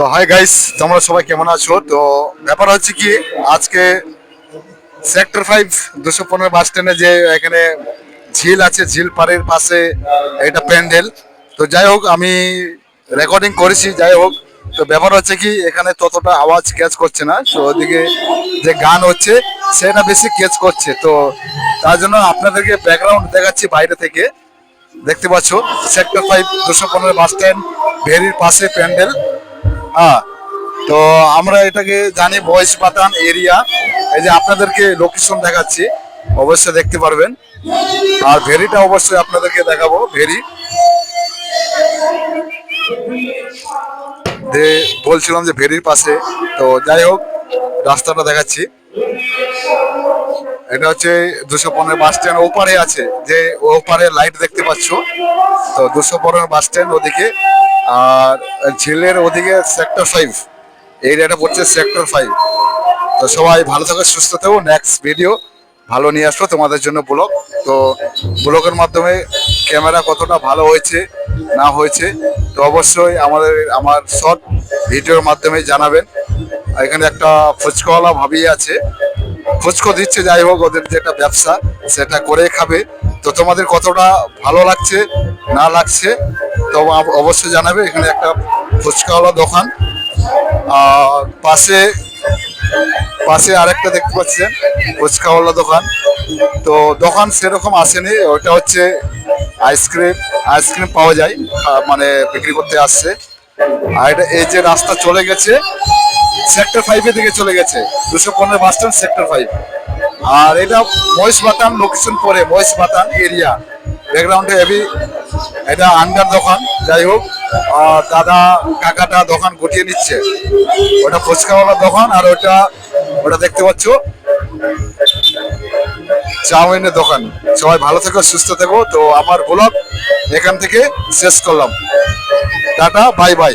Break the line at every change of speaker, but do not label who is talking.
তো hi guys তোমরা সবাই কেমন আছো? তো ব্যাপার হচ্ছে কি, আজকে সেক্টর ফাইভ দুশো পনেরো বাস স্ট্যান্ডে যে এখানে ঝিল আছে, ঝিল পাড়ের পাশে এটা প্যান্ডেল। তো যাই হোক, আমি রেকর্ডিং করেছি, যাই হোক। তো ব্যাপার হচ্ছে কি, এখানে ততটা আওয়াজ ক্যাচ করছে না। তো ওদিকে যে গান হচ্ছে, সেটা বেশি ক্যাচ করছে। তো তার জন্য আপনাদেরকে ব্যাকগ্রাউন্ড দেখাচ্ছি বাইরে থেকে। দেখতে পাচ্ছ সেক্টর ফাইভ দুশো পনেরো বাস স্ট্যান্ড ভেরির পাশে প্যান্ডেল। হ্যাঁ তো আমরা এটাকে জানি বয়স পাতান এরিয়া। এই যে আপনাদেরকে লোকেশন দেখাচ্ছি, অবশ্যই দেখতে পারবেন। আর ভেরিটা অবশ্যই আপনাদেরকে দেখাবো, ভেরি। যে বলছিলাম যে ভেরির পাশে, তো যাই হোক, রাস্তাটা দেখাচ্ছি। এটা হচ্ছে দুশো পনেরো বাস স্ট্যান্ড, ওপারে আছে। যে ওপারে লাইট দেখতে পাচ্ছ, তো দুশো পনেরো বাস স্ট্যান্ড ওদিকে। আর ছেলের ওদিকে সেক্টর ফাইভ এরিয়াটা পড়ছে সেক্টর ফাইভ তো সবাই ভালো থাকো, সুস্থ থাকো। নেক্সট ভিডিও ভালো নিয়ে আসব তোমাদের জন্য ব্লগ। তো ব্লগের মাধ্যমে ক্যামেরা কতটা ভালো হয়েছে, না হয়েছে, তো অবশ্যই আমাদের, আমার শর্ট ভিডিওর মাধ্যমে জানাবেন। এখানে একটা ফুচকাওয়ালা ভাবি আছে। ফুচকো দিচ্ছে, যাই হোক, ওদের যেটা ব্যবসা, সেটা করে খাবে। তো তোমাদের কতটা ভালো লাগছে, না লাগছে, তো অবশ্যই জানাবে। এখানে একটা ফুচকাওয়ালা দোকান। আর পাশে পাশে আরেকটা দেখতে পাচ্ছেন, ফুচকাওয়ালা দোকান। তো দোকান সেরকম আসেনি ওটা হচ্ছে আইসক্রিম আইসক্রিম পাওয়া যায় মানে বিক্রি করতে আসছে। আর এটা, এই যে রাস্তা চলে গেছে, সেক্টর ফাইভের দিকে চলে গেছে, দুশো পনেরো বাস স্ট্যান্ড সেক্টর ফাইভ আর এটা মহেশ বাতান লোকেশন পরে মহেশ বাতান এরিয়া ব্যাকগ্রাউন্ডে হেভি এটা আন্ডার দোকান, যাই হোক। দাদা কাকাটা দোকান গুটিয়ে নিচ্ছে। ওটা ফুচকাওয়ালা দোকান আর ওটা ওটা দেখতে পাচ্ছ? চাউমিনের দোকান। সবাই ভালো থেকো, সুস্থ থেকো। তো আমার ব্লগ এখান থেকে শেষ করলাম। Tata bye bye